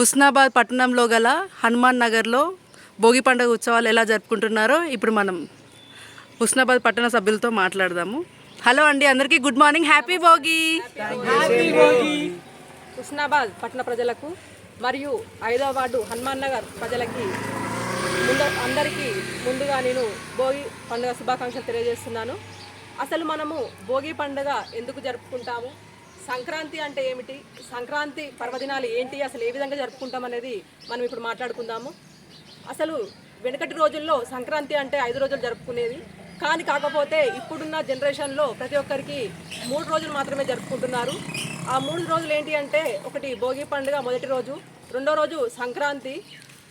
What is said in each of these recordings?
హుస్నాబాద్ పట్టణంలో గల హనుమాన్ నగర్లో భోగి పండుగ ఉత్సవాలు ఎలా జరుపుకుంటున్నారో ఇప్పుడు మనం హుస్నాబాద్ పట్టణ సభ్యులతో మాట్లాడదాము. హలో అండి అందరికీ good morning happy Bhogi! Husnabad పట్టణ ప్రజలకు మరియు ఐదో వార్డు హనుమాన్ నగర్ ప్రజలకి ముందు అందరికీ ముందుగా నేను భోగి పండుగ శుభాకాంక్షలు తెలియజేస్తున్నాను. అసలు మనము భోగి పండుగ ఎందుకు జరుపుకుంటాము? సంక్రాంతి అంటే ఏమిటి? సంక్రాంతి పర్వదినాలు ఏంటి? అసలు ఏ విధంగా జరుపుకుంటాం అనేది మనం ఇప్పుడు మాట్లాడుకుందాము. అసలు వెనకటి రోజుల్లో సంక్రాంతి అంటే ఐదు రోజులు జరుపుకునేది. కానీ కాకపోతే ఇప్పుడున్న జనరేషన్లో ప్రతి ఒక్కరికి మూడు రోజులు మాత్రమే జరుపుకుంటున్నారు. ఆ మూడు రోజులు ఏంటి అంటే ఒకటి భోగి పండుగ మొదటి రోజు రెండో రోజు సంక్రాంతి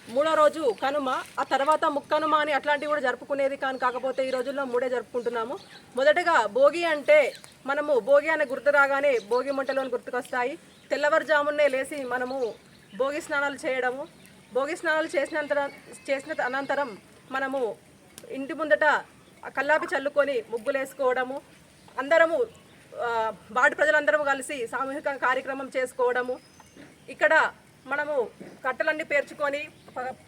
మూడో రోజు కనుమ ఆ తర్వాత ముక్కనుమ అని అట్లాంటివి కూడా జరుపుకునేది కానీ కాకపోతే ఈ రోజుల్లో మూడే జరుపుకుంటున్నాము. మొదటగా భోగి అంటే మనము భోగి అనే గుర్తు రాగానే భోగి మంటలోని గుర్తుకొస్తాయి. తెల్లవారుజామునే లేచి మనము భోగి స్నానాలు చేయడము. భోగి స్నానాలు చేసినంత చేసిన అనంతరం మనము ఇంటి ముందట కల్లాపి చల్లుకొని ముగ్గులు వేసుకోవడము అందరము ఆ, వార్డు ప్రజలందరము కలిసి సామూహిక కార్యక్రమం చేసుకోవడము. ఇక్కడ మనము కట్టలన్నీ పేర్చుకొని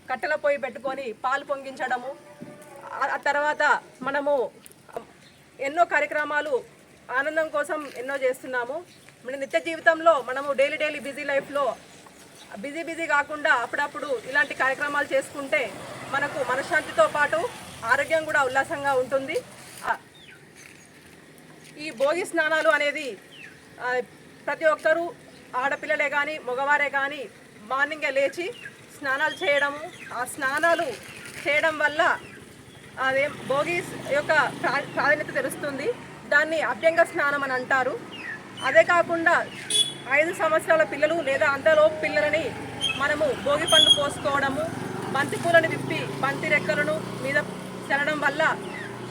కట్టెల పొయ్యి పెట్టుకొని పాలు పొంగించడము. ఆ- తర్వాత మనము ఎన్నో కార్యక్రమాలు ఆనందం కోసం ఎన్నో చేస్తున్నాము. మన నిత్య జీవితంలో మనము డైలీ డైలీ బిజీ లైఫ్లో బిజీ బిజీ కాకుండా అప్పుడప్పుడు ఇలాంటి కార్యక్రమాలు చేసుకుంటే మనకు మనశ్శాంతితో పాటు ఆరోగ్యం కూడా ఉల్లాసంగా ఉంటుంది. ఈ భోగి స్నానాలు అనేది ప్రతి ఒక్కరూ ఆడపిల్లలే కానీ మగవారే కానీ మార్నింగే లేచి స్నానాలు చేయడము ఆ స్నానాలు చేయడం వల్ల అదే భోగి యొక్క ప్రా- ప్రాధాన్యత తెలుస్తుంది. దాన్ని అభ్యంగ స్నానం అని అంటారు. అదే కాకుండా ఐదు సంవత్సరాల పిల్లలు లేదా అంతలోపు పిల్లలని మనము భోగి పండ్లు పోసుకోవడము బంతి పూలను విప్పి బంతి రెక్కలను మీద చల్లడం వల్ల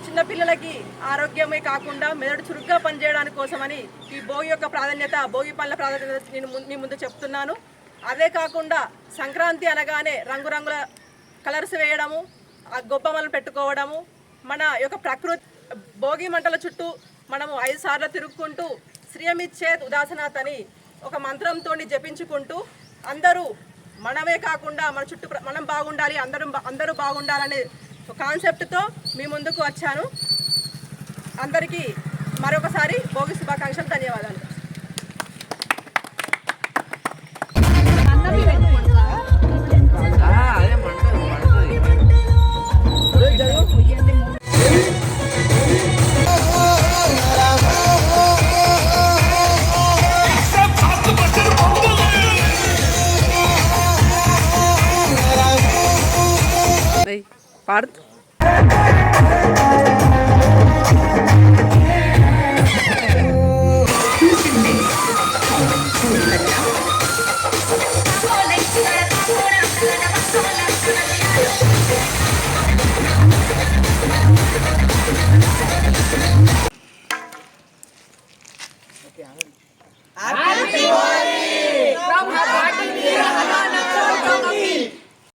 చిన్నపిల్లలకి ఆరోగ్యమే కాకుండా మెదడు చురుగ్గా పనిచేయడానికి కోసమని ఈ భోగి యొక్క ప్రాధాన్యత భోగి పళ్ళ ప్రాధాన్యత నేను ముందు చెప్తున్నాను. అదే కాకుండా సంక్రాంతి అనగానే రంగురంగుల కలర్స్ వేయడము ఆ గొప్పమలు పెట్టుకోవడము మన యొక్క ప్రకృతి భోగి మంటల చుట్టూ మనము ఐదు సార్లు తిరుక్కుంటూ శ్రీయమిచ్చేత్ ఉదాసనాథ్ అని ఒక మంత్రంతో జపించుకుంటూ అందరూ మనమే కాకుండా మన చుట్టూ మనం బాగుండాలి అందరూ బా- అందరూ బాగుండాలనే కాన్సెప్ట్తో మీ ముందుకు వచ్చాను. అందరికీ మరొకసారి part. Happy Holi! From Happy heart Happy the